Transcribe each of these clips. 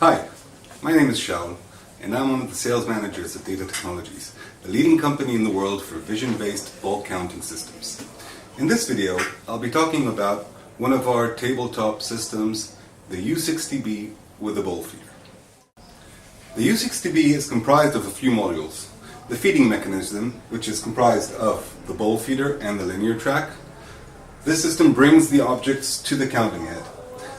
Hi, my name is Shaul, and I'm one of the sales managers at Data Technologies, the leading company in the world for vision-based bulk counting systems. In this video, I'll be talking about one of our tabletop systems, the U60B with a bowl feeder. The U60B is comprised of a few modules. The feeding mechanism, which is comprised of the bowl feeder and the linear track. This system brings the objects to the counting head.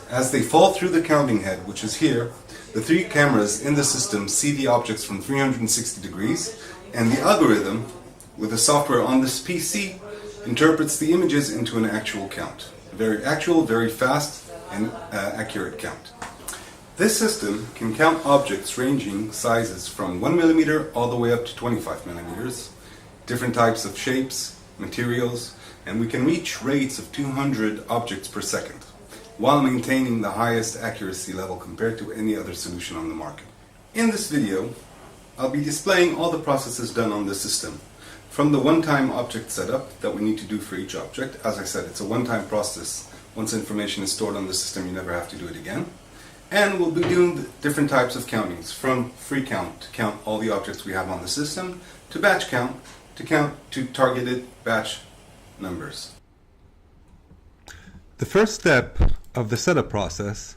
As they fall through the counting head, which is here, the three cameras in the system see the objects from 360 degrees, and the algorithm, with the software on this PC, interprets the images into an actual count. A very actual, very fast, and uh, accurate count. This system can count objects ranging sizes from 1 millimeter all the way up to 25 millimeters, different types of shapes, materials, and we can reach rates of 200 objects per second while maintaining the highest accuracy level compared to any other solution on the market. In this video, I'll be displaying all the processes done on the system. From the one-time object setup that we need to do for each object, as I said, it's a one-time process. Once information is stored on the system, you never have to do it again. And we'll be doing different types of countings, from free count to count all the objects we have on the system, to batch count to count to targeted batch numbers. The first step of the setup process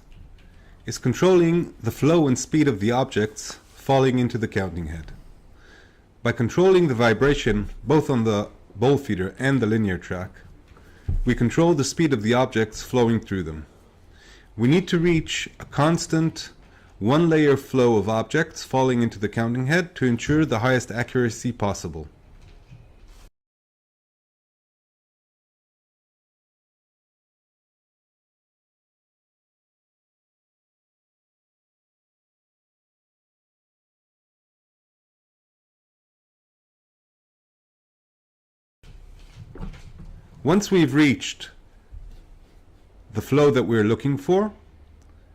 is controlling the flow and speed of the objects falling into the counting head. By controlling the vibration both on the bowl feeder and the linear track, we control the speed of the objects flowing through them. We need to reach a constant one layer flow of objects falling into the counting head to ensure the highest accuracy possible. Once we've reached the flow that we're looking for,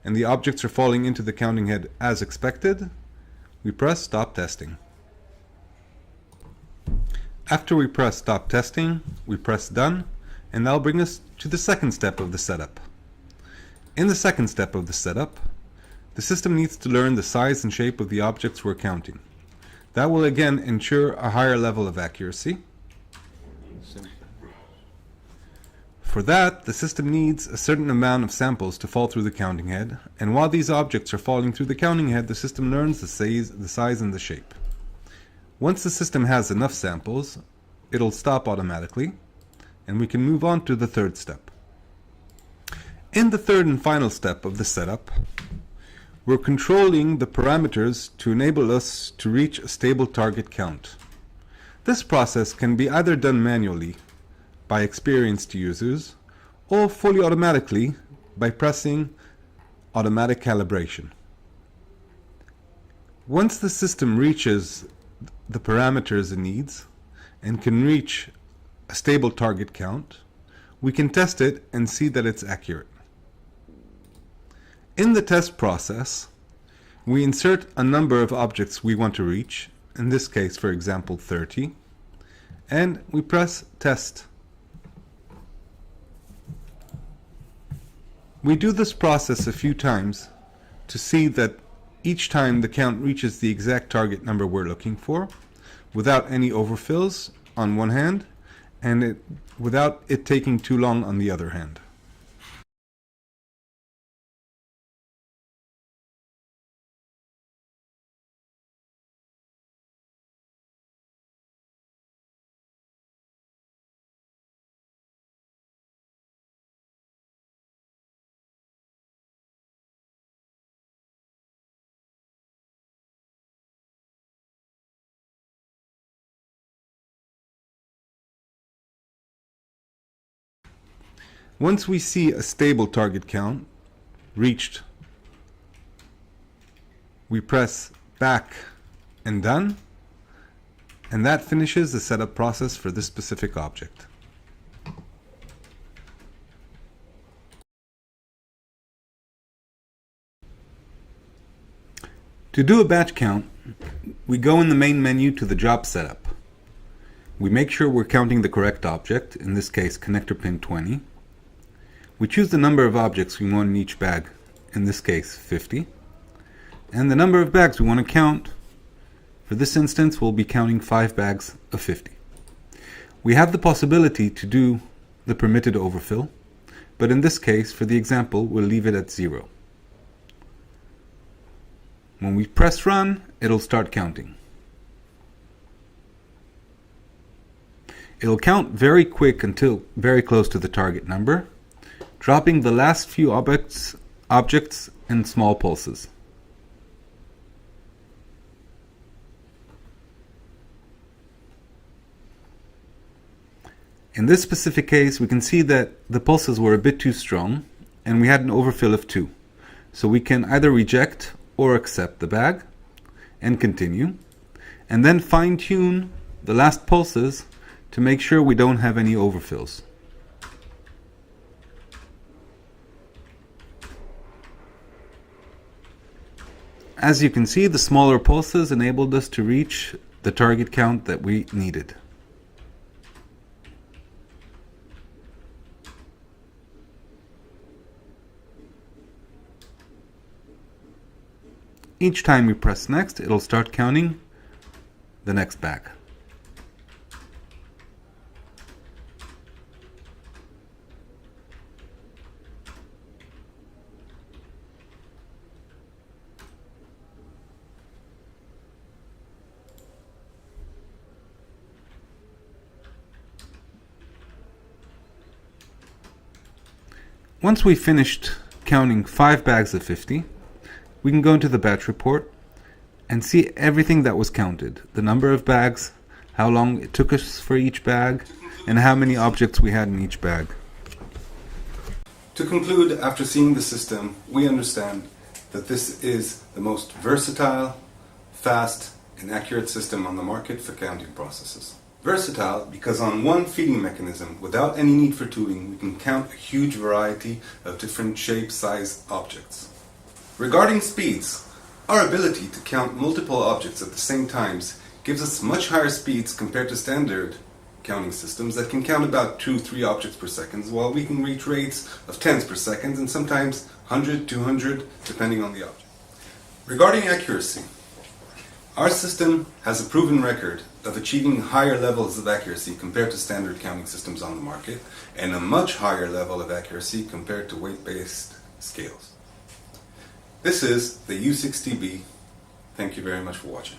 and the objects are falling into the counting head as expected, we press stop testing. After we press stop testing, we press done, and that'll bring us to the second step of the setup. In the second step of the setup, the system needs to learn the size and shape of the objects we're counting. That will again ensure a higher level of accuracy. For that, the system needs a certain amount of samples to fall through the counting head, and while these objects are falling through the counting head, the system learns the size, the size and the shape. Once the system has enough samples, it'll stop automatically, and we can move on to the third step. In the third and final step of the setup, we're controlling the parameters to enable us to reach a stable target count. This process can be either done manually by experienced users or fully automatically by pressing automatic calibration. Once the system reaches the parameters it needs and can reach a stable target count, we can test it and see that it's accurate. In the test process, we insert a number of objects we want to reach, in this case, for example, 30, and we press test. We do this process a few times to see that each time the count reaches the exact target number we're looking for without any overfills on one hand and it, without it taking too long on the other hand. Once we see a stable target count reached, we press back and done, and that finishes the setup process for this specific object. To do a batch count, we go in the main menu to the job setup. We make sure we're counting the correct object, in this case connector pin 20. We choose the number of objects we want in each bag, in this case 50. and the number of bags we want to count. For this instance, we'll be counting 5 bags of 50. We have the possibility to do the permitted overfill, but in this case, for the example, we'll leave it at 0. When we press run, it'll start counting. It'll count very quick until very close to the target number, dropping the last few objects, objects in small pulses. In this specific case, we can see that the pulses were a bit too strong and we had an overfill of 2. So we can either reject or accept the bag and continue, and then fine tune the last pulses to make sure we don't have any overfills. As you can see, the smaller pulses enabled us to reach the target count that we needed. Each time we press next, it'll start counting the next bag. Once we've finished counting five bags of 50, we can go into the batch report and see everything that was counted the number of bags, how long it took us for each bag, and how many objects we had in each bag. To conclude, after seeing the system, we understand that this is the most versatile, fast, and accurate system on the market for counting processes. Versatile because on one feeding mechanism, without any need for tooling, we can count a huge variety of different shape, size objects. Regarding speeds, our ability to count multiple objects at the same times gives us much higher speeds compared to standard counting systems that can count about 2 3 objects per second, while we can reach rates of tens per second and sometimes 100, 200, depending on the object. Regarding accuracy, our system has a proven record of achieving higher levels of accuracy compared to standard counting systems on the market, and a much higher level of accuracy compared to weight based scales. This is the U6TB. Thank you very much for watching.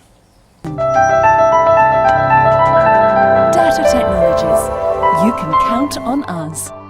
Data Technologies. You can count on us.